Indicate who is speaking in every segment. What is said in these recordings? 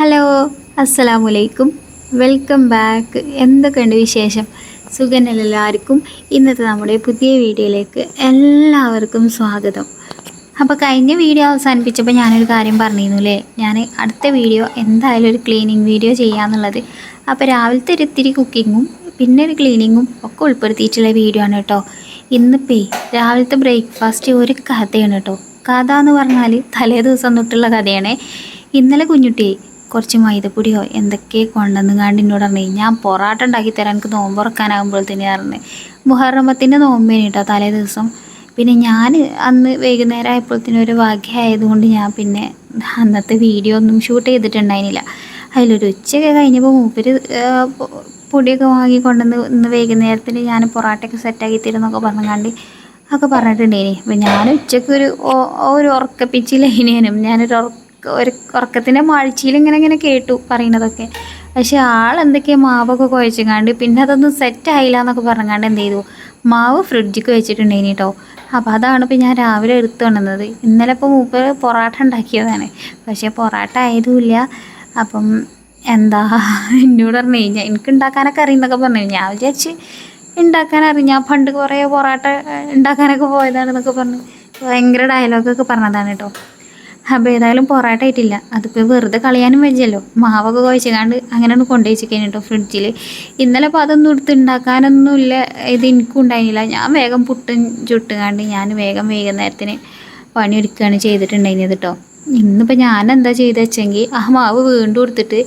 Speaker 1: Hello അസ്സലാമു അലൈക്കും welcome back. എന്തൊക്കെയുണ്ട് വിശേഷം? സുഖനല്ല എല്ലാവർക്കും? ഇന്നത്തെ നമ്മുടെ പുതിയ വീഡിയോയിലേക്ക് എല്ലാവർക്കും സ്വാഗതം. അപ്പോൾ കഴിഞ്ഞ വീഡിയോ അവസാനിപ്പിച്ചപ്പോൾ ഞാനൊരു കാര്യം പറഞ്ഞിരുന്നു അല്ലേ ഞാൻ അടുത്ത വീഡിയോ എന്തായാലും ഒരു ക്ലീനിങ് വീഡിയോ ചെയ്യാന്നുള്ളത്. അപ്പോൾ രാവിലത്തെ ഒരു ഇത്തിരി കുക്കിങ്ങും പിന്നെ ഒരു ക്ലീനിങ്ങും ഒക്കെ ഉൾപ്പെടുത്തിയിട്ടുള്ള വീഡിയോ ആണ് കേട്ടോ. ഇന്നിപ്പേ രാവിലത്തെ ബ്രേക്ക്ഫാസ്റ്റ് ഒരു കഥയാണ് കേട്ടോ. കഥ എന്ന് പറഞ്ഞാൽ തലേ ദിവസം തൊട്ടുള്ള കഥയാണേ. ഇന്നലെ കുഞ്ഞുട്ടിയെ കുറച്ച് മൈദപ്പൊടിയോ എന്തൊക്കെ കൊണ്ടെന്ന് കാണ്ട് എന്നോട് പറഞ്ഞു ഞാൻ പൊറാട്ട ഉണ്ടാക്കി തരാൻ എനിക്ക് നോമ്പ് തന്നെ പറഞ്ഞു. മുഹറമത്തിന്റെ നോമ്പേന് കേട്ടോ തലേ ദിവസം. പിന്നെ ഞാൻ അന്ന് വൈകുന്നേരം ആയപ്പോഴത്തേനും ഒരു ഭാഗ്യമായതുകൊണ്ട് ഞാൻ പിന്നെ അന്നത്തെ വീഡിയോ ഒന്നും ഷൂട്ട് ചെയ്തിട്ടുണ്ടായിരുന്നില്ല. അതിലൊരു ഉച്ചയൊക്കെ കഴിഞ്ഞപ്പോൾ മൂപ്പര് പൊടിയൊക്കെ വാങ്ങി കൊണ്ടുവന്ന് ഇന്ന് വൈകുന്നേരത്തിന് ഞാൻ പൊറാട്ടയൊക്കെ സെറ്റാക്കി തരുമെന്നൊക്കെ പറഞ്ഞാണ്ട് ഒക്കെ പറഞ്ഞിട്ടുണ്ടേനി അപ്പം ഞാൻ ഉച്ചയ്ക്ക് ഒരു ഒരു ഉറക്കപ്പിച്ചിലേനും ഞാനൊരു ഉറക്ക ഒരു ഉറക്കത്തിന്റെ മാഴ്ചയിൽ ഇങ്ങനെ ഇങ്ങനെ കേട്ടു പറയുന്നതൊക്കെ. പക്ഷെ ആൾ എന്തൊക്കെയാണ് മാവൊക്കെ കുഴച്ചങ്ങാണ്ട് പിന്നെ അതൊന്നും സെറ്റ് ആയില്ല എന്നൊക്കെ പറഞ്ഞാണ്ട് എന്ത് ചെയ്തു? മാവ് ഫ്രിഡ്ജിക്ക് വെച്ചിട്ടുണ്ടെങ്കിൽ കേട്ടോ അപ്പോൾ അതാണ് ഇപ്പോൾ ഞാൻ രാവിലെ എടുത്തു കൊണ്ടുവന്നത് ഇന്നലെ ഇപ്പോൾ മൂപ്പർ പൊറാട്ട ഉണ്ടാക്കിയതാണ്. പക്ഷേ പൊറാട്ട ആയതുമില്ല. അപ്പം എന്താ എന്നോട് പറഞ്ഞു കഴിഞ്ഞാൽ എനിക്ക് ഉണ്ടാക്കാനൊക്കെ അറിയുന്നൊക്കെ പറഞ്ഞു. ഞാൻ വിചാരിച്ച് ഉണ്ടാക്കാൻ അറിയും. ഞാൻ പണ്ട് കുറേ പൊറാട്ട ഉണ്ടാക്കാനൊക്കെ പോയതാണെന്നൊക്കെ പറഞ്ഞു. ഭയങ്കര ഡയലോഗൊക്കെ പറഞ്ഞതാണ് കേട്ടോ അപ്പോൾ ഏതായാലും പൊറാട്ട ആയിട്ടില്ല അതിപ്പോൾ വെറുതെ കളയാനും വെച്ചല്ലോ മാവൊക്കെ കുഴച്ചിക്കാണ്ട് കൊണ്ടുപോയി വെച്ച് കഴിഞ്ഞിട്ടോ ഫ്രിഡ്ജിൽ ഇന്നലെ അപ്പോൾ അതൊന്നും എടുത്ത് ഉണ്ടാക്കാനൊന്നും ഇല്ല. ഇത് എനിക്കും ഉണ്ടായിരുന്നില്ല ഞാൻ വേഗം പുട്ടും ചുട്ടുകാണ്ട് ഞാൻ വേഗം വൈകുന്നേരത്തിന് പണിയെടുക്കുകയാണ് ചെയ്തിട്ടുണ്ടായിരുന്നത് കേട്ടോ ഇന്നിപ്പോൾ ഞാൻ എന്താ ചെയ്ത് വെച്ചെങ്കിൽ ആ മാവ് വീണ്ടും എടുത്തിട്ട്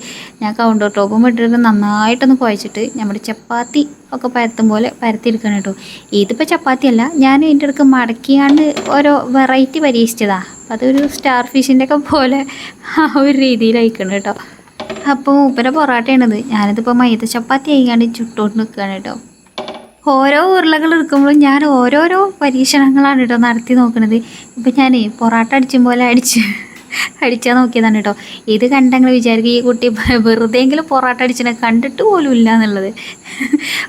Speaker 1: ഞാൻ കൗണ്ടർ ടോപ്പും ഇട്ടിട്ട് നന്നായിട്ടൊന്ന് കുഴച്ചിട്ട് നമ്മുടെ ചപ്പാത്തി ഒക്കെ പരത്തും പോലെ പരത്തിയെടുക്കണം കേട്ടോ. ഇതിപ്പോൾ ചപ്പാത്തി അല്ല ഞാൻ ഇതിന്റെ അടുക്ക് മടക്കിയാണ്ട് ഓരോ വെറൈറ്റി പരീക്ഷിച്ചതാണ് അപ്പോൾ അതൊരു സ്റ്റാർ ഫിഷിന്റെ ഒക്കെ പോലെ ആ ഒരു രീതിയിലായിക്കണം കേട്ടോ. അപ്പോൾ മൂപ്പര പൊറാട്ടയാണിത്. ഞാനിതിപ്പോൾ മൈദ ചപ്പാത്തി ആയിക്കാണ്ട് ചുട്ടോട്ട് നിൽക്കുകയാണ് കേട്ടോ. ഓരോ ഉരുളകൾ എടുക്കുമ്പോഴും ഞാൻ ഓരോരോ പരീക്ഷണങ്ങളാണ് കേട്ടോ നടത്തി നോക്കുന്നത് ഇപ്പം ഞാൻ പൊറാട്ട അടിച്ചും പോലെ അടിച്ച് അടിച്ചാൽ നോക്കിയതാണ് കേട്ടോ. ഇത് കണ്ടങ്ങൾ വിചാരിക്കും ഈ കുട്ടി വെറുതെയെങ്കിലും പൊറാട്ട അടിച്ചിനെ കണ്ടിട്ട് പോലും ഇല്ല എന്നുള്ളത്.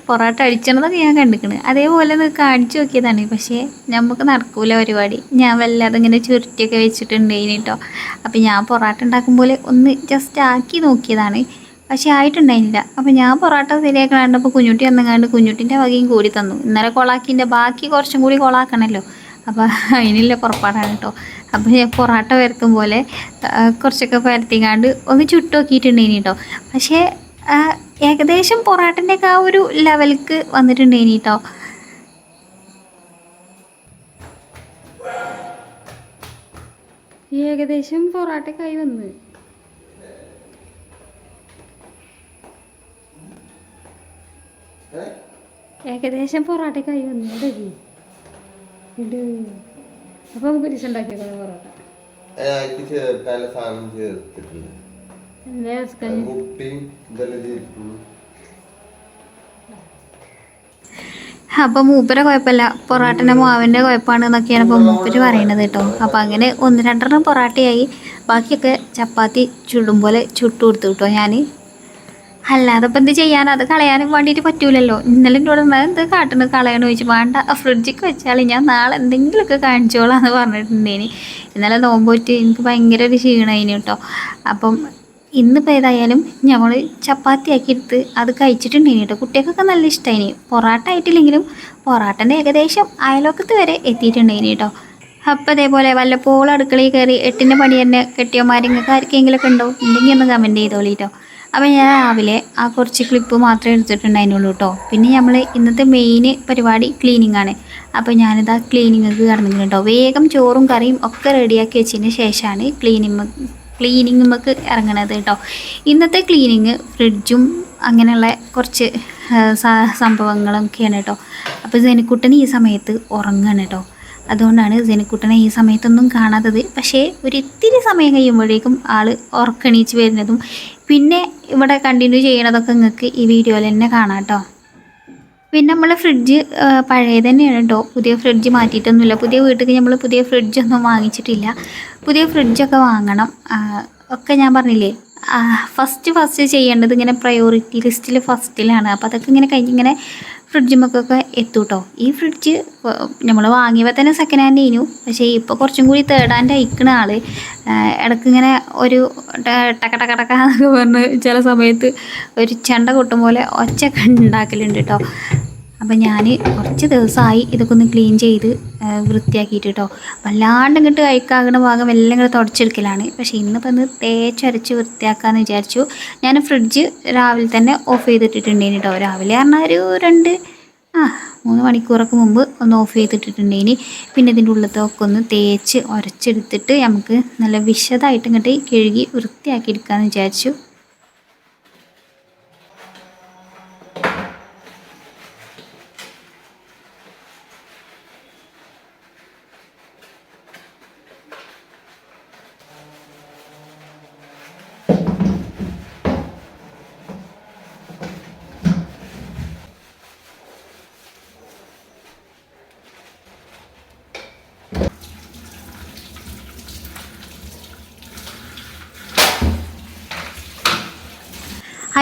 Speaker 1: പൊറാട്ട അടിച്ചണതൊക്കെ ഞാൻ കണ്ടിക്കണ്. അതേപോലെ കാണിച്ചു നോക്കിയതാണ്. പക്ഷേ നമുക്ക് നടക്കൂല പരിപാടി. ഞാൻ വല്ലാതെ ഇങ്ങനെ ചുരുട്ടിയൊക്കെ വെച്ചിട്ടുണ്ട് കേട്ടോ. അപ്പം ഞാൻ പൊറാട്ട ഉണ്ടാക്കും പോലെ ഒന്ന് ജസ്റ്റ് ആക്കി നോക്കിയതാണ്. പക്ഷേ ആയിട്ടുണ്ടായില്ല. അപ്പം ഞാൻ പൊറോട്ട ശരിയാക്കണ കണ്ടപ്പോൾ കുഞ്ഞുട്ടി വന്നങ്ങാണ്ട് കുഞ്ഞുട്ടിന്റെ വകയും കൂടി തന്നു. ഇന്നലെ കൊളാക്കിന്റെ ബാക്കി കുറച്ചും കൂടി കൊളാക്കണമല്ലോ അപ്പോൾ അതിനുള്ള പുറപ്പാടാണ് കേട്ടോ. അപ്പോൾ ഞാൻ പൊറാട്ട വരുത്തും പോലെ കുറച്ചൊക്കെ പരത്തിക്കാണ്ട് ഒന്ന് ചുട്ട് നോക്കിയിട്ടുണ്ടേനി കേട്ടോ പക്ഷേ ഏകദേശം പൊറാട്ടന്റെയൊക്കെ ആ ഒരു ലെവലിക്ക് വന്നിട്ടുണ്ടേനി കേട്ടോ ഏകദേശം പൊറാട്ടക്കായി വന്ന്. ഏകദേശം പൊറാട്ടക്കായി വന്നു ഇടകി ഇട് അപ്പോൾ നമുക്ക് ഡിഷ് ഉണ്ടാക്കിയേക്കണം പൊറോട്ട.
Speaker 2: അതിലേക്ക് ചേർക്കാനുള്ള സാധനം ചേർത്തിട്ടുണ്ട്.
Speaker 1: എന്താ ചേർക്കാൻ?
Speaker 2: മുട്ടയും ഇതെല്ലാം ചേർക്കുന്നു
Speaker 1: അപ്പോൾ മൂപ്പരെ കുഴപ്പമില്ല. പൊറാട്ടന്റെ മാവിന്റെ കുഴപ്പമാണ് എന്നൊക്കെയാണ് ഇപ്പോൾ മൂപ്പര് പറയണത് കേട്ടോ. അപ്പോൾ അങ്ങനെ ഒന്ന് രണ്ടെണ്ണം പൊറാട്ടയായി. ബാക്കിയൊക്കെ ചപ്പാത്തി ചുടും പോലെ ചുട്ടു കൊടുത്തു കേട്ടോ ഞാൻ അല്ലാതെ ഇപ്പം എന്ത് ചെയ്യാൻ അത് കളയാനും വേണ്ടിയിട്ട് പറ്റൂലല്ലോ. ഇന്നലെ എന്നോട് എന്ത് കാട്ടുന്നത് കളയണമെന്ന് ചോദിച്ചു. വേണ്ട ഫ്രിഡ്ജിക്ക് വെച്ചാൽ ഞാൻ നാളെ എന്തെങ്കിലുമൊക്കെ കാണിച്ചോളാം എന്ന് പറഞ്ഞിട്ടുണ്ടേനി. ഇന്നലെ നോമ്പോറ്റ് എനിക്ക് ഭയങ്കര ഒരു ക്ഷീണമായിന് കേട്ടോ. അപ്പം ഇന്നിപ്പോൾ ഏതായാലും നമ്മൾ ചപ്പാത്തി ആക്കി ആക്കിയെടുത്ത് അത് കഴിച്ചിട്ടുണ്ടേനി കേട്ടോ. കുട്ടികൾക്കൊക്കെ നല്ല ഇഷ്ടമായിനി പൊറാട്ട ആയിട്ടില്ലെങ്കിലും പൊറാട്ടന്റെ ഏകദേശം അയലോക്കത്ത് വരെ എത്തിയിട്ടുണ്ടേനി കേട്ടോ. അപ്പം അതേപോലെ വല്ലപ്പോഴും അടുക്കളയിൽ കയറി എട്ടിന്റെ പണി തന്നെ കെട്ടിയമാരെങ്ങൾക്ക് ആർക്കെങ്കിലുമൊക്കെ ഉണ്ടോ? ഉണ്ടെങ്കിൽ ഒന്ന് കമന്റ് ചെയ്തോളൂ അപ്പം ഞാൻ രാവിലെ ആ കുറച്ച് ക്ലിപ്പ് മാത്രമേ എടുത്തിട്ടുണ്ടായിരുന്നുള്ളൂ കേട്ടോ പിന്നെ നമ്മൾ ഇന്നത്തെ മെയിൻ പരിപാടി ക്ലീനിങ് ആണ്. അപ്പോൾ ആ ക്ലീനിങ്ങൾക്ക് കടന്നിട്ടുണ്ട് കേട്ടോ വേഗം ചോറും കറിയും ഒക്കെ റെഡിയാക്കി വെച്ചതിന് ശേഷമാണ് ക്ലീനിങ് നമുക്ക് ഇറങ്ങണത് കേട്ടോ ഇന്നത്തെ ക്ലീനിങ് ഫ്രിഡ്ജും അങ്ങനെയുള്ള കുറച്ച് സംഭവങ്ങളും ഒക്കെയാണ് കേട്ടോ അപ്പോൾ ജനിക്കുട്ടൻ ഈ സമയത്ത് ഉറങ്ങാണ് കേട്ടോ അതുകൊണ്ടാണ് ജനിക്കുട്ടനെ ഈ സമയത്തൊന്നും കാണാത്തത്. പക്ഷേ ഒരു ഇത്തിരി സമയം കഴിയുമ്പോഴേക്കും ആൾ ഉറക്കണീച്ച് വരുന്നതും പിന്നെ ഇവിടെ കണ്ടിന്യൂ ചെയ്യണതൊക്കെ നിങ്ങൾക്ക് ഈ വീഡിയോയിൽ തന്നെ കാണാം കേട്ടോ പിന്നെ നമ്മൾ ഫ്രിഡ്ജ് പഴയ തന്നെയാണ് കേട്ടോ പുതിയ ഫ്രിഡ്ജ് മാറ്റിയിട്ടൊന്നുമില്ല. പുതിയ വീട്ടിലേക്ക് നമ്മൾ പുതിയ ഫ്രിഡ്ജൊന്നും വാങ്ങിച്ചിട്ടില്ല. പുതിയ ഫ്രിഡ്ജൊക്കെ വാങ്ങണം. ഒക്കെ ഞാൻ പറഞ്ഞില്ലേ? ഫസ്റ്റ് ഫസ്റ്റ് ചെയ്യേണ്ടത് ഇങ്ങനെ പ്രയോറിറ്റി ലിസ്റ്റിൽ ഫസ്റ്റിലാണ് അപ്പോൾ അതൊക്കെ ഇങ്ങനെ കഴിഞ്ഞ് ഇങ്ങനെ ഫ്രിഡ്ജുമൊക്കെ എത്തും കേട്ടോ ഈ ഫ്രിഡ്ജ് നമ്മൾ വാങ്ങിയപ്പോൾ തന്നെ സെക്കൻഡ് ഹാൻഡ് ചെയ്യുന്നു പക്ഷേ ഇപ്പോൾ കുറച്ചും കൂടി തേർഡ് ഹാൻഡ് അയക്കുന്ന ആൾ. ആഹ് ഇടയ്ക്ക് ഇങ്ങനെ ഒരു ടക്ക ടക ടക ടക എന്നൊക്കെ പറഞ്ഞ് ചില സമയത്ത് ഒരു ചെണ്ട കൊട്ടും പോലെ ഒച്ചയൊക്കെ ഉണ്ടാക്കലുണ്ട് കേട്ടോ അപ്പം ഞാൻ കുറച്ച് ദിവസമായി ഇതൊക്കെ ഒന്ന് ക്ലീൻ ചെയ്ത് വൃത്തിയാക്കിയിട്ട് കേട്ടോ വല്ലാണ്ട് ഇങ്ങോട്ട് കഴിക്കാകുന്ന ഭാഗം എല്ലാം ഇങ്ങോട്ട് തുടച്ചെടുക്കലാണ്. പക്ഷേ ഇന്നിപ്പോൾ ഒന്ന് തേച്ചരച്ച് വൃത്തിയാക്കാമെന്ന് വിചാരിച്ചു. ഞാൻ ഫ്രിഡ്ജ് രാവിലെ തന്നെ ഓഫ് ചെയ്തിട്ടിട്ടുണ്ടേനി കേട്ടോ രാവിലെ പറഞ്ഞാൽ ഒരു രണ്ട് ആ മൂന്ന് മണിക്കൂറൊക്കെ മുമ്പ് ഒന്ന് ഓഫ് ചെയ്തിട്ടിട്ടുണ്ട് ഇനി. പിന്നെ ഇതിന്റെ ഉള്ളത്തൊക്കെ ഒന്ന് തേച്ച് ഉരച്ചെടുത്തിട്ട് നമുക്ക് നല്ല വിശദമായിട്ട് ഇങ്ങോട്ട് കഴുകി വൃത്തിയാക്കി എടുക്കാമെന്ന് വിചാരിച്ചു.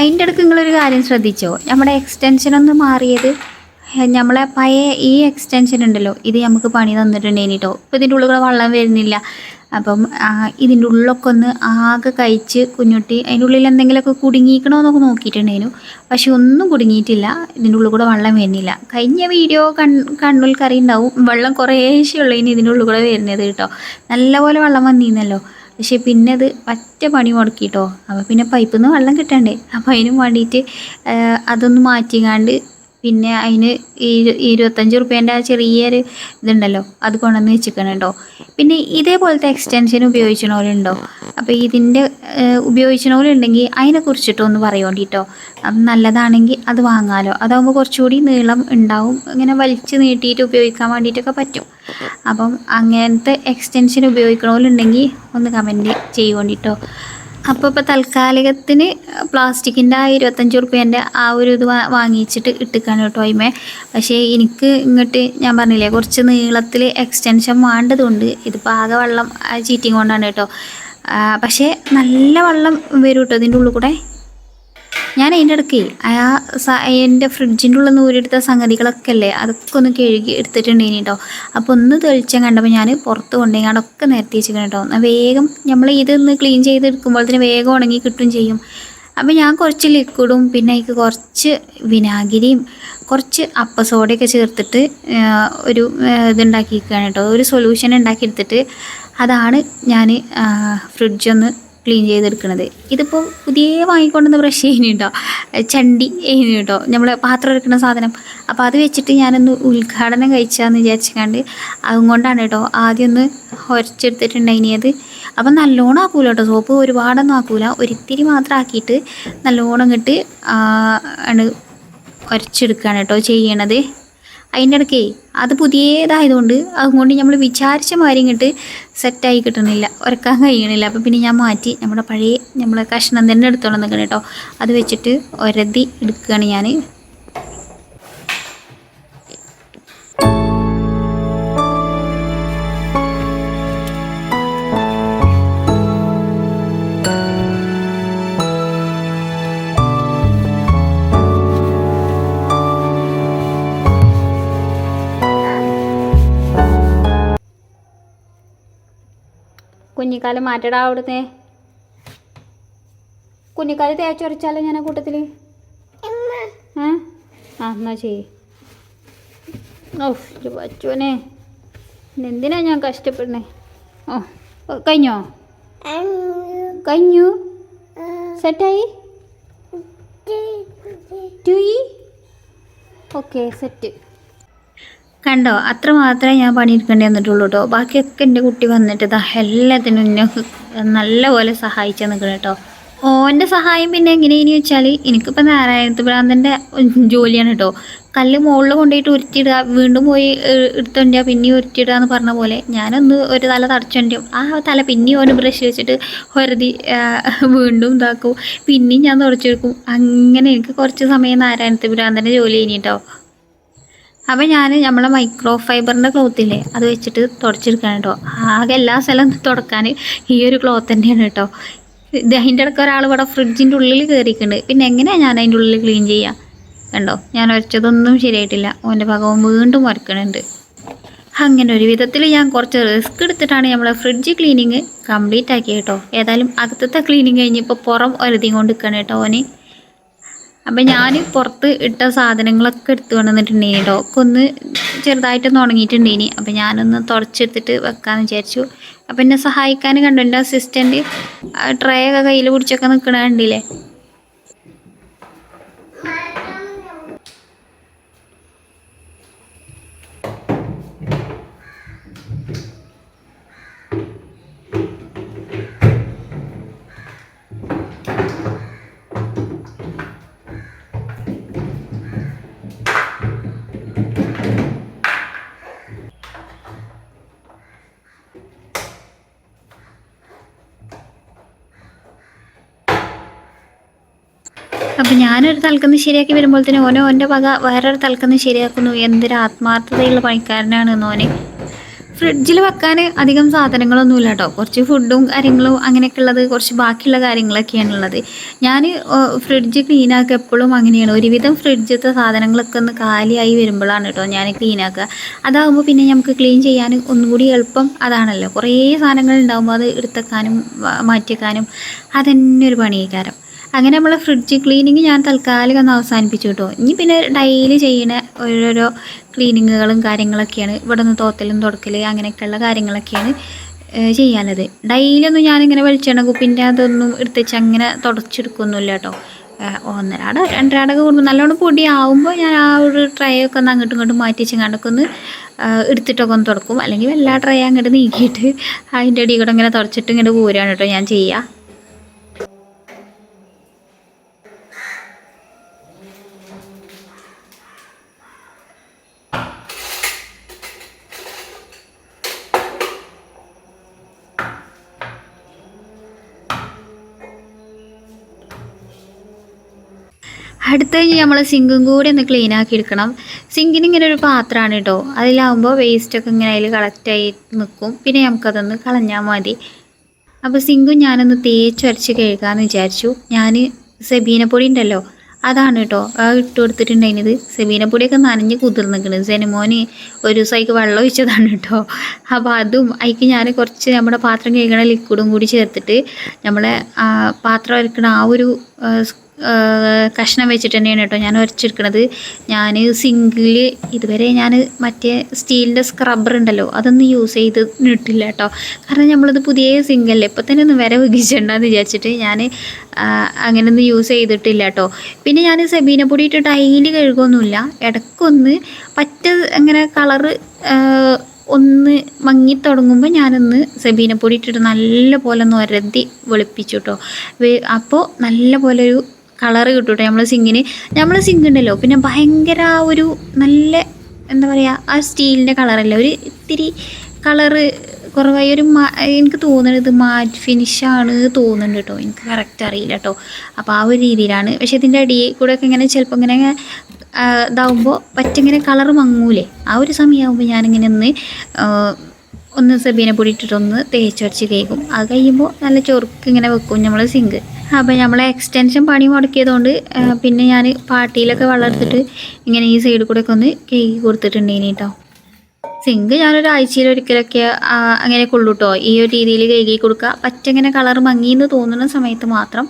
Speaker 1: അതിന്റെ ഇടയ്ക്ക് നിങ്ങളൊരു കാര്യം ശ്രദ്ധിച്ചോ? നമ്മുടെ എക്സ്റ്റൻഷൻ ഒന്ന് മാറിയത് നമ്മളെ പഴയ ഈ എക്സ്റ്റൻഷൻ ഉണ്ടല്ലോ ഇത് നമുക്ക് പണി തന്നിട്ടുണ്ടേനി കേട്ടോ ഇപ്പോൾ ഇതിന്റെ ഉള്ളിൽ വെള്ളം വരുന്നില്ല. അപ്പം ഇതിന്റെ ഉള്ളിലൊക്കെ ഒന്ന് ആകെ കഴിച്ച് കുഞ്ഞുട്ടി അതിന്റെ ഉള്ളിൽ എന്തെങ്കിലുമൊക്കെ കുടുങ്ങിക്കണോ എന്നൊക്കെ നോക്കിയിട്ടുണ്ടായിരുന്നു പക്ഷെ ഒന്നും കുടുങ്ങിയിട്ടില്ല ഇതിന്റെ ഉള്ളിൽ കൂടെ വെള്ളം വരുന്നില്ല. കഴിഞ്ഞ വീഡിയോ കൺ കണ്ണുൽ കറി ഉണ്ടാവും വെള്ളം കുറേശ്ശേ ഉള്ളതിന് ഇതിന്റെ ഉള്ളിൽ കൂടെ വരുന്നത് കേട്ടോ നല്ലപോലെ വെള്ളം വന്നിരുന്നല്ലോ പക്ഷെ പിന്നെ അത് പറ്റ പണി മുടക്കിട്ടോ. അപ്പോൾ പിന്നെ പൈപ്പിൽ നിന്ന് വെള്ളം കിട്ടണ്ടേ. അപ്പോൾ അതിനും വേണ്ടിയിട്ട് അതൊന്ന് മാറ്റിങ്ങാണ്ട് പിന്നെ അതിന് ഇരു- ഇരുപത്തഞ്ച് റുപ്യേന്റെ ആ ചെറിയൊരു ഇതുണ്ടല്ലോ അത് കൊണ്ടുവന്ന് വെച്ചിരിക്കണം പിന്നെ ഇതേപോലത്തെ എക്സ്റ്റൻഷൻ ഉപയോഗിച്ചണോലുണ്ടോ അപ്പോൾ ഇതിന്റെ ഉപയോഗിച്ചണോലുണ്ടെങ്കിൽ അതിനെ ഒന്ന് പറയോണ്ടിട്ടോ അത് നല്ലതാണെങ്കിൽ അത് വാങ്ങാമല്ലോ അതാകുമ്പോൾ കുറച്ചുകൂടി നീളം ഉണ്ടാവും. ഇങ്ങനെ വലിച്ച് നീട്ടിയിട്ട് ഉപയോഗിക്കാൻ വേണ്ടിയിട്ടൊക്കെ പറ്റും. അപ്പം അങ്ങനത്തെ എക്സ്റ്റൻഷൻ ഉപയോഗിക്കണോലുണ്ടെങ്കിൽ ഒന്ന് കമന്റ് ചെയ്യുകൊണ്ടിട്ടോ അപ്പോൾ ഇപ്പോൾ തൽക്കാലികത്തിന് പ്ലാസ്റ്റിക്കിന്റെ ആ ഇരുപത്തഞ്ച് റുപ്യേന്റെ ആ ഒരു ഇത് വാങ്ങിച്ചിട്ട് ഇട്ടിക്കാണ് കേട്ടോ അതിമേ പക്ഷേ എനിക്ക് ഇങ്ങോട്ട് ഞാൻ പറഞ്ഞില്ലേ കുറച്ച് നീളത്തിൽ എക്സ്റ്റൻഷൻ വേണ്ടതുകൊണ്ട് ഇതിപ്പോൾ ആകെ വെള്ളം ചീറ്റിങ് കൊണ്ടാണ് കേട്ടോ. പക്ഷേ നല്ല വെള്ളം വരും കേട്ടോ ഇതിന്റെ ഉള്ളിൽ കൂടെ? ഞാൻ അതിന്റെ ഇടയ്ക്ക് ആ എന്റെ ഫ്രിഡ്ജിന്റെ ഉള്ളിൽ നിന്ന് ഊരെടുത്ത സംഗതികളൊക്കെ അല്ലേ അതൊക്കെ ഒന്ന് കഴുകി എടുത്തിട്ടുണ്ടേനി കേട്ടോ അപ്പോൾ ഒന്ന് തെളിച്ചം കണ്ടപ്പോൾ ഞാൻ പുറത്ത് കൊണ്ടുപോയി അതൊക്കെ നിരത്തി വെച്ചിരിക്കണം കേട്ടോ വേഗം നമ്മൾ ഇതൊന്ന് ക്ലീൻ ചെയ്തെടുക്കുമ്പോഴത്തേന് വേഗം ഉണങ്ങി കിട്ടും ചെയ്യും. അപ്പോൾ ഞാൻ കുറച്ച് ലിക്വിഡും പിന്നെ എനിക്ക് കുറച്ച് വിനാഗിരിയും കുറച്ച് അപ്പ സോഡയൊക്കെ ചേർത്തിട്ട് ഒരു ഇതുണ്ടാക്കിയിരിക്കുകയാണ് കേട്ടോ ഒരു സൊല്യൂഷൻ ഉണ്ടാക്കിയെടുത്തിട്ട് അതാണ് ഞാൻ ഫ്രിഡ്ജൊന്ന് ക്ലീൻ ചെയ്തെടുക്കുന്നത് ഇതിപ്പോൾ പുതിയ വാങ്ങിക്കൊണ്ടുവന്ന ബ്രഷ് ചെയ്യുന്നു കേട്ടോ ചണ്ടി ഇനി കേട്ടോ നമ്മൾ പാത്രം എടുക്കുന്ന സാധനം. അപ്പോൾ അത് വെച്ചിട്ട് ഞാനൊന്ന് ഉദ്ഘാടനം കഴിച്ചാന്ന് വിചാരിച്ചുകൊണ്ട് അതുകൊണ്ടാണ് കേട്ടോ ആദ്യം ഒന്ന് ഉരച്ചെടുത്തിട്ടുണ്ടായിനിയത് അപ്പം നല്ലോണം ആക്കൂല കേട്ടോ സോപ്പ് ഒരുപാടൊന്നും ആക്കൂല. ഒരിത്തിരി മാത്രം ആക്കിയിട്ട് നല്ലോണം ഇങ്ങോട്ട് ആണ് ഉരച്ചെടുക്കുകയാണ് കേട്ടോ ചെയ്യണത്. അതിന്റെ ഇടയ്ക്കേ അത് പുതിയതായതുകൊണ്ട് അതുകൊണ്ട് നമ്മൾ വിചാരിച്ച മാതിരി ഇങ്ങോട്ട് സെറ്റായി കിട്ടണില്ല ഉരക്കാൻ കഴിയണില്ല. അപ്പോൾ പിന്നെ ഞാൻ മാറ്റി നമ്മുടെ പഴയ നമ്മളെ കഷ്ണം തന്നെ എടുത്തോളം നിൽക്കണം കേട്ടോ. അത് വെച്ചിട്ട് ഒരതി എടുക്കുകയാണ് ഞാൻ കുഞ്ഞിക്കാലം മാറ്റടാ അവിടുന്ന്. കുഞ്ഞിക്കാൽ തേച്ചൊരച്ചാലോ ഞാൻ ആ കൂട്ടത്തിൽ ഏ? ആ എന്നാ ചെയ്യ്. ഓ ഇത് പറ്റുവനെ. എന്തിനാ ഞാൻ കഷ്ടപ്പെടുന്നേ? ഓ ഓ, കഴിഞ്ഞോ? കഴിഞ്ഞു. സെറ്റായി? ടു ഓക്കെ സെറ്റ്. കണ്ടോ? അത്ര മാത്രമേ ഞാൻ പണിയെടുക്കേണ്ടി വന്നിട്ടുള്ളൂ കേട്ടോ ബാക്കിയൊക്കെ എന്റെ കുട്ടി വന്നിട്ട് ഇതാ എല്ലാത്തിനും എന്നെ നല്ലപോലെ സഹായിച്ചു നിൽക്കണം കേട്ടോ ഓന്റെ സഹായം പിന്നെ എങ്ങനെയെന്ന് വെച്ചാൽ എനിക്കിപ്പോൾ നാരായണത്ത് ഭ്രാന്തന്റെ ജോലിയാണ് കേട്ടോ കല്ല് മുകളിൽ കൊണ്ടുപോയിട്ട് ഉരുത്തിയിടുക വീണ്ടും പോയി എടുത്തോണ്ടിയാ പിന്നെയും ഉരുത്തിയിടുക എന്ന് പറഞ്ഞ പോലെ ഞാനൊന്ന് ഒരു തല തടച്ചോണ്ടും ആ തല പിന്നെയും ഓന് ബ്രഷ് വെച്ചിട്ട് ഒരുതി വീണ്ടും ഇതാക്കും. പിന്നെയും ഞാൻ തുടച്ചെടുക്കും. അങ്ങനെ എനിക്ക് കുറച്ച് സമയം നാരായണത്ത് ഭ്രാന്തന്റെ ജോലി കഴിഞ്ഞിട്ടോ അപ്പം ഞാൻ നമ്മളെ മൈക്രോ ഫൈബറിന്റെ ക്ലോത്തില്ലേ അത് വെച്ചിട്ട് തുടച്ചെടുക്കാൻ കേട്ടോ ആകെ എല്ലാ സ്ഥലവും തുടക്കാൻ ഈ ഒരു ക്ലോത്ത് തന്നെയാണ് കേട്ടോ ഇത് അതിന്റെ ഇടയ്ക്ക് ഒരാൾ ഇവിടെ ഫ്രിഡ്ജിന്റെ ഉള്ളിൽ കയറിയിട്ടുണ്ട് പിന്നെ എങ്ങനെയാണ് ഞാൻ അതിന്റെ ഉള്ളിൽ ക്ലീൻ ചെയ്യുക കണ്ടോ? ഞാൻ ഒരച്ചതൊന്നും ശരിയായിട്ടില്ല. ഓന്റെ ഭാഗവും വീണ്ടും ഉരക്കണുണ്ട് അങ്ങനെ ഒരു വിധത്തിൽ ഞാൻ കുറച്ച് റിസ്ക് എടുത്തിട്ടാണ് നമ്മളെ ഫ്രിഡ്ജ് ക്ലീനിങ് കംപ്ലീറ്റ് ആക്കി കേട്ടോ ഏതായാലും അകത്തത്തെ ക്ലീനിങ് കഴിഞ്ഞപ്പോൾ പുറം ഒരുതി കൊണ്ട് നിൽക്കണം കേട്ടോ ഓന്. അപ്പം ഞാൻ പുറത്ത് ഇട്ട സാധനങ്ങളൊക്കെ എടുത്ത് കൊണ്ടുവന്നിട്ടുണ്ടേനി ഒക്കെ ഒന്ന് ചെറുതായിട്ടൊന്ന് ഉണങ്ങിയിട്ടുണ്ടേനി. അപ്പം ഞാനൊന്ന് തുടച്ചെടുത്തിട്ട് വെക്കാമെന്ന് വിചാരിച്ചു. അപ്പം എന്നെ സഹായിക്കാൻ കണ്ടു എന്റെ അസിസ്റ്റന്റ് ട്രേ ഒക്കെ കയ്യിൽ പിടിച്ചൊക്കെ നിൽക്കണ കണ്ടില്ലേ? ഞാനൊരു തലക്കന്ന് ശരിയാക്കി വരുമ്പോൾ തന്നെ ഓനോ ഓന്റെ വക വേറൊരു തലക്കന്ന് ശരിയാക്കുന്നു. എന്തൊരു ആത്മാർത്ഥതയുള്ള പണിക്കാരനാണ് ഓനെ ഫ്രിഡ്ജിൽ വെക്കാൻ അധികം സാധനങ്ങളൊന്നും ഇല്ല കേട്ടോ കുറച്ച് ഫുഡും കാര്യങ്ങളും അങ്ങനെയൊക്കെ ഉള്ളത് കുറച്ച് ബാക്കിയുള്ള കാര്യങ്ങളൊക്കെയാണ് ഉള്ളത് ഞാൻ ഫ്രിഡ്ജ് ക്ലീനാക്കുക എപ്പോഴും അങ്ങനെയാണ്. ഒരുവിധം ഫ്രിഡ്ജത്തെ സാധനങ്ങളൊക്കെ ഒന്ന് കാലിയായി വരുമ്പോഴാണ് കേട്ടോ ഞാൻ ക്ലീനാക്കുക. അതാകുമ്പോൾ പിന്നെ നമുക്ക് ക്ലീൻ ചെയ്യാൻ ഒന്നുകൂടി എളുപ്പം അതാണല്ലോ. കുറേ സാധനങ്ങൾ ഉണ്ടാകുമ്പോൾ അത് എടുത്തേക്കാനും മാറ്റിയേക്കാനും അതന്നെ ഒരു പണിയേക്കാരം. അങ്ങനെ നമ്മൾ ഫ്രിഡ്ജ് ക്ലീനിങ് ഞാൻ തൽക്കാലം ഒന്ന് അവസാനിപ്പിച്ചു കേട്ടോ. ഇനി പിന്നെ ഡെയിലി ചെയ്യുന്ന ഓരോരോ ക്ലീനിങ്ങുകളും കാര്യങ്ങളൊക്കെയാണ് ഇവിടെ നിന്ന് തോത്തലും തുടക്കൽ അങ്ങനെയൊക്കെയുള്ള കാര്യങ്ങളൊക്കെയാണ് ചെയ്യാനത്. ഡെയിലി ഒന്നും ഞാനിങ്ങനെ വെളിച്ചെണ്ണ കുപ്പിന്റെ അതൊന്നും എടുത്തുവെച്ച് അങ്ങനെ തുടച്ചെടുക്കൊന്നുമില്ല കേട്ടോ. ഒന്നരാട രണ്ടരാടൊക്കെ കൂടുമ്പോൾ നല്ലോണം പൊടി ആവുമ്പോൾ ഞാൻ ആ ഒരു ട്രൈ ഒക്കെ ഒന്ന് അങ്ങോട്ടും ഇങ്ങോട്ടും മാറ്റി വെച്ചങ്ങാണ്ടൊക്കെ ഒന്ന് എടുത്തിട്ടൊക്കെ ഒന്ന് തുടക്കും. അല്ലെങ്കിൽ എല്ലാ ട്രൈ അങ്ങോട്ട് നീക്കിയിട്ട് അതിന്റെ അടി കൂടെ ഇങ്ങനെ തുടച്ചിട്ട് ഇങ്ങോട്ട് പോരാണ് കേട്ടോ ഞാൻ ചെയ്യുക. അടുത്ത കഴിഞ്ഞ് നമ്മൾ സിങ്കും കൂടി ഒന്ന് ക്ലീൻ ആക്കി എടുക്കണം. സിങ്കിന് ഇങ്ങനെ ഒരു പാത്രമാണ് കേട്ടോ അതിലാവുമ്പോൾ വേസ്റ്റൊക്കെ ഇങ്ങനെ അതിൽ കളക്റ്റായി നിൽക്കും പിന്നെ നമുക്കതൊന്ന് കളഞ്ഞാൽ മതി. അപ്പോൾ സിങ്കും ഞാനൊന്ന് തേച്ചരച്ച് കഴുകാമെന്ന് വിചാരിച്ചു. ഞാൻ സെബീന പൊടി ഉണ്ടല്ലോ അതാണ് കേട്ടോ ആ ഇട്ട് കൊടുത്തിട്ടുണ്ടായിരുന്നത് സെബീന പൊടിയൊക്കെ നനഞ്ഞ് കുതിർന്നിക്കണത് സെനിമോന് ഒരു ദിവസമായിക്ക് വെള്ളം ഒഴിച്ചതാണ് കേട്ടോ അപ്പോൾ അതും അതിക്ക് ഞാൻ കുറച്ച് നമ്മുടെ പാത്രം കഴുകണ ലിക്വിഡും കൂടി ചേർത്തിട്ട് നമ്മളെ പാത്രം വരക്കണ ആ ഒരു കഷ്ണം വെച്ചിട്ട് തന്നെയാണ് കേട്ടോ ഞാൻ ഉരച്ചെടുക്കണത് ഞാൻ സിങ്കിൽ ഇതുവരെ ഞാൻ മറ്റേ സ്റ്റീലിന്റെ സ്ക്രബ്ബർ ഉണ്ടല്ലോ അതൊന്നും യൂസ് ചെയ്തിട്ടില്ല കേട്ടോ. കാരണം നമ്മളത് പുതിയ സിങ്കല്ലേ ഇപ്പം തന്നെ ഒന്ന് വരെ വികിച്ചിട്ടുണ്ടെന്ന് വിചാരിച്ചിട്ട് ഞാൻ അങ്ങനെയൊന്നും യൂസ് ചെയ്തിട്ടില്ല കേട്ടോ. പിന്നെ ഞാൻ സെബീന പൊടി ഇട്ട് ഡൈലി കഴുകൊന്നുമില്ല. ഇടയ്ക്കൊന്ന് പറ്റ അങ്ങനെ കളറ് ഒന്ന് മങ്ങി തുടങ്ങുമ്പോൾ ഞാനൊന്ന് സെബീന പൊടി ഇട്ടിട്ട് നല്ല പോലെ ഒന്ന് ഒരതി വെളുപ്പിച്ചു കേട്ടോ. അപ്പോൾ നല്ല പോലെ ഒരു കളറ് കിട്ടൂട്ടെ. കേട്ടോ നമ്മൾ സിങ്ങിന് നമ്മൾ സിങ്ക് ഉണ്ടല്ലോ പിന്നെ ഭയങ്കര ഒരു നല്ല എന്താ പറയുക ആ സ്റ്റീലിന്റെ കളറല്ല. ഒരു ഇത്തിരി കളറ് കുറവായി. ഒരു എനിക്ക് തോന്നുന്നത് മാറ്റ് ഫിനിഷാണ് തോന്നുന്നുണ്ട് കേട്ടോ. എനിക്ക് കറക്റ്റ് അറിയില്ല കേട്ടോ. അപ്പോൾ ആ ഒരു രീതിയിലാണ്. പക്ഷേ ഇതിന്റെ അടിയിൽ കൂടെ ഒക്കെ ഇങ്ങനെ ചിലപ്പോൾ ഇങ്ങനെ ഇതാവുമ്പോൾ പറ്റിങ്ങനെ കളർ മങ്ങൂലേ. ആ ഒരു സമയമാകുമ്പോൾ ഞാനിങ്ങനെ ഒന്ന് ഒന്ന് സബീനെ പൊടിയിട്ടിട്ടൊന്ന് തേച്ച് വരച്ച് കേൾക്കും അത് കഴിയുമ്പോൾ നല്ല ചൊറുക്ക് ഇങ്ങനെ വെക്കും നമ്മൾ സിങ്ക്. അപ്പോൾ നമ്മൾ എക്സ്റ്റൻഷൻ പണി മുടക്കിയതുകൊണ്ട് പിന്നെ ഞാൻ പാട്ടിയിലൊക്കെ വളർത്തിട്ട് ഇങ്ങനെ ഈ സൈഡിൽ കൂടെ ഒക്കെ ഒന്ന് കേക്ക് കൊടുത്തിട്ടുണ്ടേനി കേട്ടോ സിങ്ക് ഞാനൊരു ആഴ്ചയിൽ ഒരിക്കലൊക്കെ അങ്ങനെ കൊള്ളു കേട്ടോ ഈ ഒരു രീതിയിൽ കഴുകി കൊടുക്കുക. പറ്റങ്ങനെ കളർ മങ്ങിയെന്ന് തോന്നുന്ന സമയത്ത് മാത്രം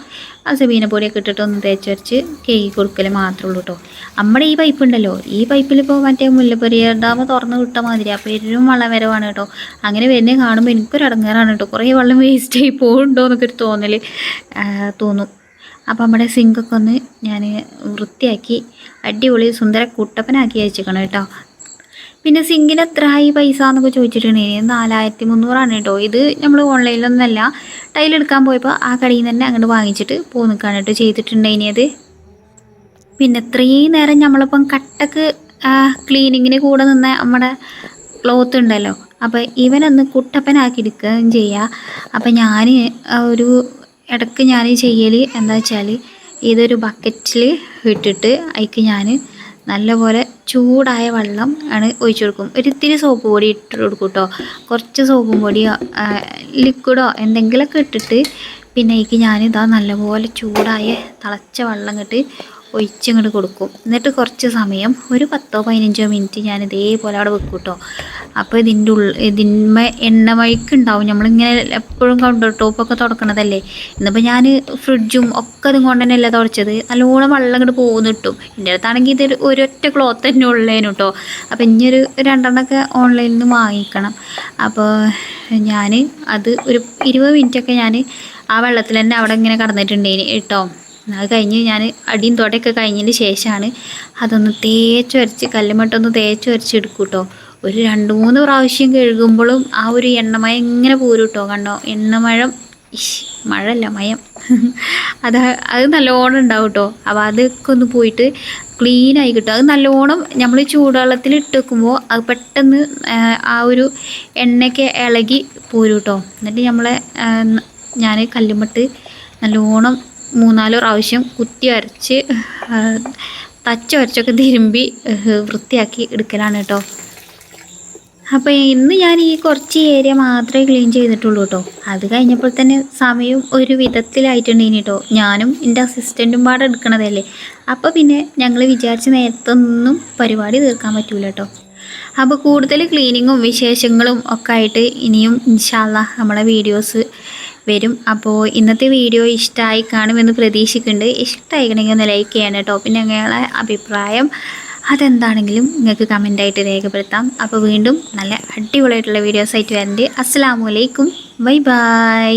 Speaker 1: ആ സെബീന പൊടിയൊക്കെ ഇട്ടിട്ട് ഒന്ന് തേച്ച് വരച്ച് കഴുകി കൊടുക്കൽ മാത്രമേ ഉള്ളൂ കേട്ടോ നമ്മുടെ ഈ പൈപ്പ് ഉണ്ടല്ലോ. ഈ പൈപ്പിൽ ഇപ്പോൾ മറ്റേ മുല്ലപ്പെരിയാർ ഡാം തുറന്ന് വിട്ട മാതിരി. അപ്പോൾ എല്ലാം വെള്ളം വരവാണ് കേട്ടോ. അങ്ങനെ വരുന്നത് കാണുമ്പോൾ എനിക്കൊരു അടങ്ങാറാണ് കേട്ടോ. കുറേ വെള്ളം വേസ്റ്റ് ആയി പോകുന്നുണ്ടോ എന്നൊക്കെ ഒരു തോന്നൽ തോന്നും അപ്പോൾ നമ്മുടെ സിങ്കൊക്കെ ഒന്ന് ഞാൻ വൃത്തിയാക്കി അടിപൊളി സുന്ദര കുട്ടപ്പനാക്കി അയച്ചേക്കണം കേട്ടോ. പിന്നെ സിങ്കിന് എത്ര ആയി പൈസ എന്നൊക്കെ ചോദിച്ചിട്ടുണ്ടെങ്കിൽ നാലായിരത്തി മുന്നൂറാണ് കേട്ടോ. ഇത് നമ്മൾ ഓൺലൈനിലൊന്നല്ല ടൈലെടുക്കാൻ പോയപ്പോൾ ആ കടയിൽ നിന്ന് തന്നെ അങ്ങോട്ട് വാങ്ങിച്ചിട്ട് പോന്നിക്കാണ് കേട്ടോ ചെയ്തിട്ടുണ്ടായിനിയത് പിന്നെ ഇത്രയും നേരം നമ്മളിപ്പം കട്ടക്ക് ക്ലീനിങ്ങിന് കൂടെ നിന്ന നമ്മുടെ ക്ലോത്ത് ഉണ്ടല്ലോ. അപ്പോൾ ഇവനൊന്ന് കുട്ടപ്പനാക്കി എടുക്കുകയും ചെയ്യുക അപ്പം ഞാൻ ഒരു ഇടയ്ക്ക് ഞാൻ ചെയ്യൽ എന്താ വെച്ചാൽ ഇതൊരു ബക്കറ്റിൽ ഇട്ടിട്ട് അതിക്ക് ഞാൻ നല്ലപോലെ ചൂടായ വെള്ളം ആണ് ഒഴിച്ചു കൊടുക്കും. ഒരു ഇത്തിരി സോപ്പ് പൊടി ഇട്ട് കൊടുക്കും കേട്ടോ കുറച്ച് സോപ്പും പൊടിയോ ലിക്വിഡോ എന്തെങ്കിലുമൊക്കെ ഇട്ടിട്ട് പിന്നെ എനിക്ക് ഞാനിതാ നല്ലപോലെ ചൂടായ തിളച്ച വെള്ളം ഇട്ട് ഒഴിച്ചിങ്ങോട്ട് കൊടുക്കും. എന്നിട്ട് കുറച്ച് സമയം ഒരു പത്തോ പതിനഞ്ചോ മിനിറ്റ് ഞാൻ ഇതേപോലെ അവിടെ വെക്കും കേട്ടോ അപ്പോൾ ഇതിന്റെ ഉള്ളിൽ ഇതിന്മേ എണ്ണ വഴിക്കുണ്ടാവും. നമ്മളിങ്ങനെ എപ്പോഴും കൗണ്ടർ ടോപ്പൊക്കെ തുടക്കണതല്ലേ. ഇന്നിപ്പോൾ ഞാൻ ഫ്രിഡ്ജും ഒക്കെ അതും കൊണ്ട് തന്നെയല്ല തുടച്ചത്. നല്ലോണം വെള്ളം ഇങ്ങോട്ട് പോകുന്നു കിട്ടും. എന്റെ അടുത്താണെങ്കിൽ ഇതൊരു ഒരൊറ്റ ക്ലോത്ത് തന്നെ ഉള്ളേനു കേട്ടോ അപ്പോൾ ഇനിയൊരു രണ്ടെണ്ണമൊക്കെ ഓൺലൈനിൽ നിന്ന് വാങ്ങിക്കണം. അപ്പോൾ ഞാൻ അത് ഒരു ഇരുപത് മിനിറ്റൊക്കെ ഞാൻ ആ വെള്ളത്തിൽ തന്നെ അവിടെ ഇങ്ങനെ കടന്നിട്ടുണ്ടേ കേട്ടോ അത് കഴിഞ്ഞ് ഞാൻ അടിയും തൊടയൊക്കെ കഴിഞ്ഞതിന് ശേഷമാണ് അതൊന്ന് തേച്ച് വരച്ച് കല്ലുമട്ടൊന്ന് തേച്ച് വരച്ചെടുക്കും കേട്ടോ ഒരു രണ്ട് മൂന്ന് പ്രാവശ്യം കഴുകുമ്പോഴും ആ ഒരു എണ്ണമയം ഇങ്ങനെ പോരും കേട്ടോ കണ്ടോ? എണ്ണമഴം മഴല്ല മയം. അത് അത് നല്ലോണം ഉണ്ടാവും കേട്ടോ അപ്പോൾ അതൊക്കെ ഒന്ന് പോയിട്ട് ക്ലീൻ ആയി കിട്ടും. അത് നല്ലോണം നമ്മൾ ചൂടുവെള്ളത്തിൽ ഇട്ട് വെക്കുമ്പോൾ അത് പെട്ടെന്ന് ആ ഒരു എണ്ണയൊക്കെ ഇളകി പോരും കേട്ടോ എന്നിട്ട് നമ്മളെ ഞാൻ കല്ലുമട്ട് നല്ലോണം മൂന്നാൽ പ്രാവശ്യം കുത്തി വരച്ച് ആ, തച്ച് വരച്ചൊക്കെ തിരുമ്പി വൃത്തിയാക്കി എടുക്കലാണ് കേട്ടോ. അപ്പോൾ ഇന്ന് ഞാൻ ഈ കുറച്ച് ഏരിയ മാത്രമേ ക്ലീൻ ചെയ്തിട്ടുള്ളൂ കേട്ടോ. അത് കഴിഞ്ഞപ്പോൾ തന്നെ സമയം ഒരു വിധത്തിലായിട്ടുണ്ട് ഇനി കേട്ടോ. ഞാനും എന്റെ അസിസ്റ്റന്റും പാടെ എടുക്കണതല്ലേ. അപ്പോൾ പിന്നെ ഞങ്ങൾ വിചാരിച്ച നേരത്തൊന്നും പരിപാടി തീർക്കാൻ പറ്റൂല കേട്ടോ. അപ്പോൾ കൂടുതൽ ക്ലീനിങ്ങും വിശേഷങ്ങളും ഒക്കെ ആയിട്ട് ഇനിയും ഇൻഷാല്ല നമ്മളെ വീഡിയോസ് വരും. അപ്പോൾ ഇന്നത്തെ വീഡിയോ ഇഷ്ടമായി കാണുമെന്ന് പ്രതീക്ഷിക്കുന്നുണ്ട്. ഇഷ്ടമായിക്കണമെങ്കിൽ ഒന്ന് ലൈക്ക് ചെയ്യണം കേട്ടോ. പിന്നെ നിങ്ങളെ അഭിപ്രായം അതെന്താണെങ്കിലും നിങ്ങൾക്ക് കമന്റായിട്ട് രേഖപ്പെടുത്താം. അപ്പോൾ വീണ്ടും നല്ല അടിപൊളിയായിട്ടുള്ള വീഡിയോസായിട്ട് വരണ്ട്. അസ്സാം വലൈക്കും ബൈ ബൈ.